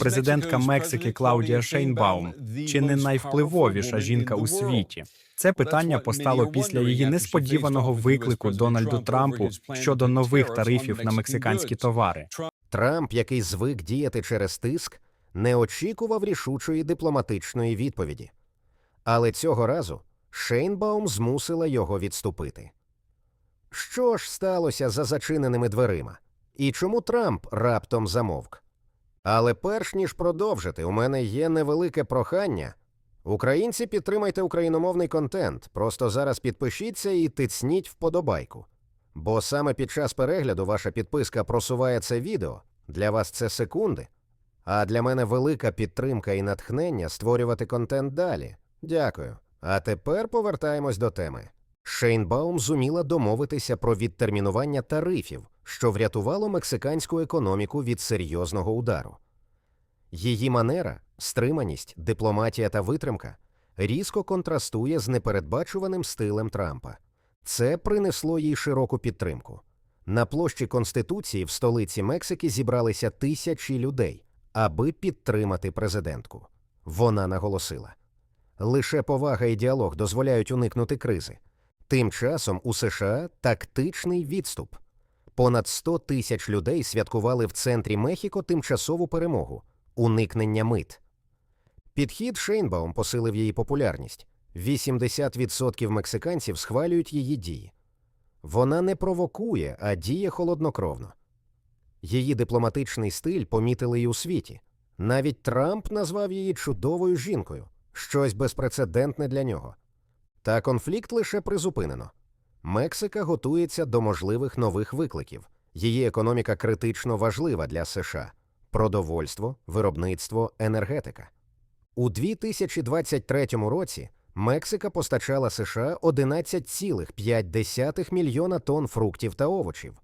президентка Мексики Клаудія Шейнбаум чи не найвпливовіша жінка у світі? Це питання постало після її несподіваного виклику Дональду Трампу щодо нових тарифів на мексиканські товари. Трамп, який звик діяти через тиск, не очікував рішучої дипломатичної відповіді. Але цього разу Шейнбаум змусила його відступити. Що ж сталося за зачиненими дверима? І чому Трамп раптом замовк? Але перш ніж продовжити, у мене є невелике прохання. Українці, підтримайте україномовний контент. Просто зараз підпишіться і тицніть вподобайку. Бо саме під час перегляду ваша підписка просуває це відео. Для вас це секунди. А для мене велика підтримка і натхнення створювати контент далі. Дякую. А тепер повертаємось до теми. Шейнбаум зуміла домовитися про відтермінування тарифів, що врятувало мексиканську економіку від серйозного удару. Її манера, стриманість, дипломатія та витримка різко контрастує з непередбачуваним стилем Трампа. Це принесло їй широку підтримку. На площі Конституції в столиці Мексики зібралися тисячі людей, аби підтримати президентку. Вона наголосила: лише повага і діалог дозволяють уникнути кризи. Тим часом у США тактичний відступ. Понад 100 тисяч людей святкували в центрі Мехіко тимчасову перемогу уникнення мит. Підхід Шейнбаум посилив її популярність. 80% мексиканців схвалюють її дії. Вона не провокує, а діє холоднокровно. Її дипломатичний стиль помітили й у світі. Навіть Трамп назвав її чудовою жінкою, щось безпрецедентне для нього. Та конфлікт лише призупинено. Мексика готується до можливих нових викликів. Її економіка критично важлива для США продовольство, виробництво, енергетика. У 2023 році Мексика постачала США 11,5 мільйона тонн фруктів та овочів.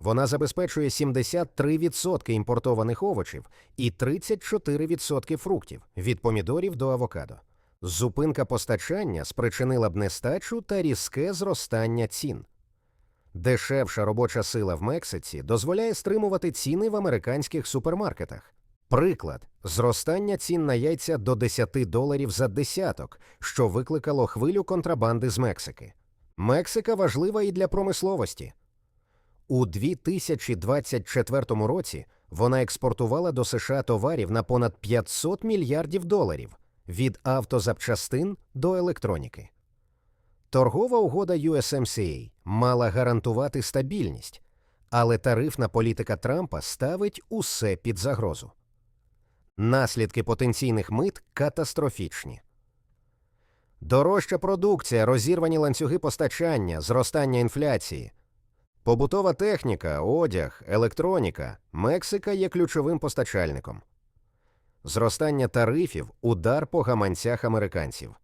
Вона забезпечує 73% імпортованих овочів і 34% фруктів від помідорів до авокадо. Зупинка постачання спричинила б нестачу та різке зростання цін. Дешевша робоча сила в Мексиці дозволяє стримувати ціни в американських супермаркетах. Приклад зростання цін на яйця до 10 доларів за десяток, що викликало хвилю контрабанди з Мексики. Мексика важлива і для промисловості. У 2024 році вона експортувала до США товарів на понад 500 мільярдів доларів від автозапчастин до електроніки. Торгова угода USMCA мала гарантувати стабільність, але тарифна політика Трампа ставить усе під загрозу. Наслідки потенційних мит катастрофічні. Дорожча продукція, розірвані ланцюги постачання, зростання інфляції. Побутова техніка, одяг, електроніка. Мексика є ключовим постачальником. Зростання тарифів удар по гаманцях американців.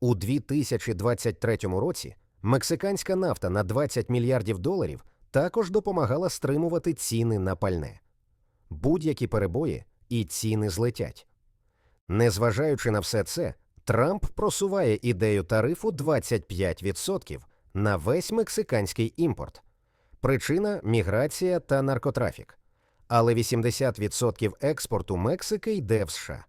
У 2023 році мексиканська нафта на 20 мільярдів доларів також допомагала стримувати ціни на пальне. Будь-які перебої і ціни злетять. Незважаючи на все це, Трамп просуває ідею тарифу 25% на весь мексиканський імпорт. Причина міграція та наркотрафік. Але 80% експорту Мексики йде в США.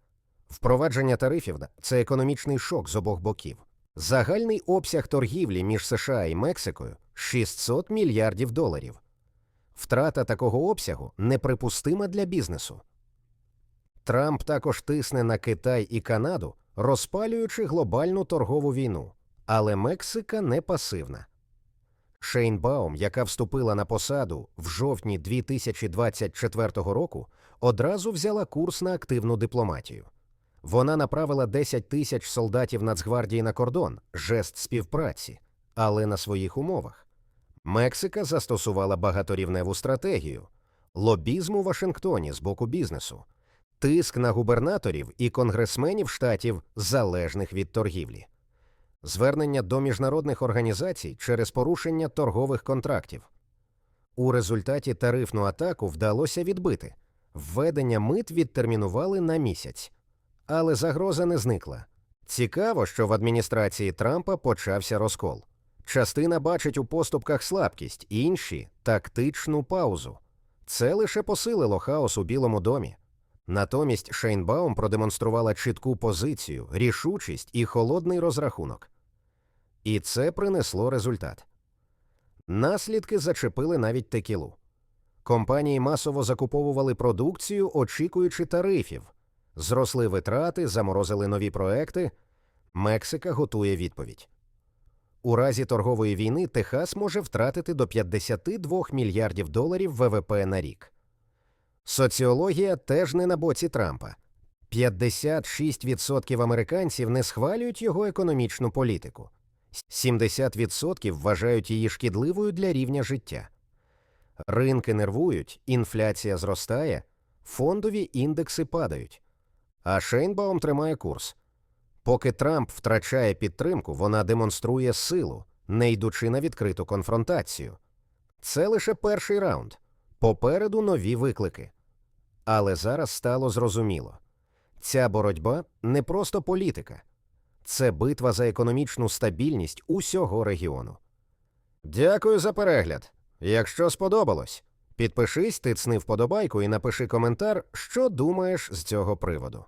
Впровадження тарифів це економічний шок з обох боків. Загальний обсяг торгівлі між США і Мексикою 600 мільярдів доларів. Втрата такого обсягу неприпустима для бізнесу. Трамп також тисне на Китай і Канаду, розпалюючи глобальну торгову війну. Але Мексика не пасивна. Шейнбаум, яка вступила на посаду в жовтні 2024 року, одразу взяла курс на активну дипломатію. Вона направила 10 тисяч солдатів Нацгвардії на кордон, жест співпраці, але на своїх умовах. Мексика застосувала багаторівневу стратегію, лобізм у Вашингтоні з боку бізнесу, тиск на губернаторів і конгресменів штатів, залежних від торгівлі, звернення до міжнародних організацій через порушення торгових контрактів. У результаті тарифну атаку вдалося відбити. Введення мит відтермінували на місяць. Але загроза не зникла. Цікаво, що в адміністрації Трампа почався розкол. Частина бачить у поступках слабкість, інші тактичну паузу. Це лише посилило хаос у Білому домі. Натомість Шейнбаум продемонструвала чітку позицію, рішучість і холодний розрахунок. І це принесло результат. Наслідки зачепили навіть текілу. Компанії масово закуповували продукцію, очікуючи тарифів. Зросли витрати, заморозили нові проекти. Мексика готує відповідь. У разі торгової війни Техас може втратити до 52 мільярдів доларів ВВП на рік. Соціологія теж не на боці Трампа. 56% американців не схвалюють його економічну політику. 70% вважають її шкідливою для рівня життя. Ринки нервують, інфляція зростає, фондові індекси падають. А Шейнбаум тримає курс. Поки Трамп втрачає підтримку, вона демонструє силу, не йдучи на відкриту конфронтацію. Це лише перший раунд. Попереду нові виклики. Але зараз стало зрозуміло ця боротьба не просто політика, це битва за економічну стабільність усього регіону. Дякую за перегляд. Якщо сподобалось, підпишись, тицни вподобайку і напиши коментар, що думаєш з цього приводу.